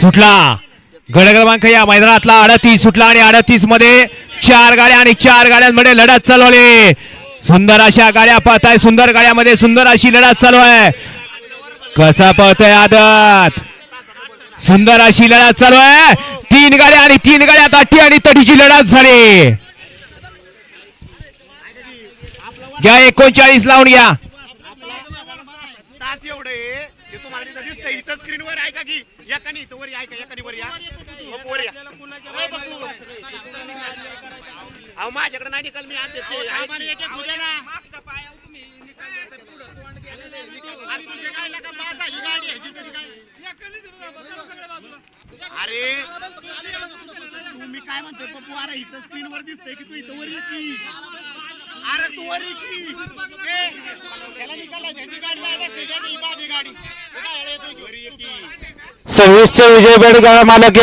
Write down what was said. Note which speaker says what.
Speaker 1: सुटला. गड क्रमांक या मैदानातला अडतीस सुटला आणि अडतीसमध्ये चार गाड्या आणि चार गाड्यांमध्ये लढत चालवली. सुंदर अशा गाड्या आहे सुंदर गाड्यामध्ये सुंदर अशी लढत चालू आहे. कसा पळतोय आदत? सुंदर अशी लढत चालू आहे. तीन गाड्या आणि तीन गाड्या ताटी आणि तटीची लढत झाली. घ्या एकोणचाळीस लावून घ्या
Speaker 2: तास एवढे ते तुम्हाला तिथं दिसतंय. इथं स्क्रीनवर ऐका की एकाने इथं वर ऐका एकाने वर या. मग वर या. हो, अहो माझ्याकडे नाही निकाल मी अध्यक्ष आहे. आणि तुझे काय गाडी अरे तुम्ही काय म्हणतोय पप्पू? अरे इथं स्क्रीनवर दिसतंय की तू इथं वर येते? अरे तू वर की ए, त्याला गाडी त्याची गाडी काय की
Speaker 1: सव्वीसचे विजय बेडगाव मालक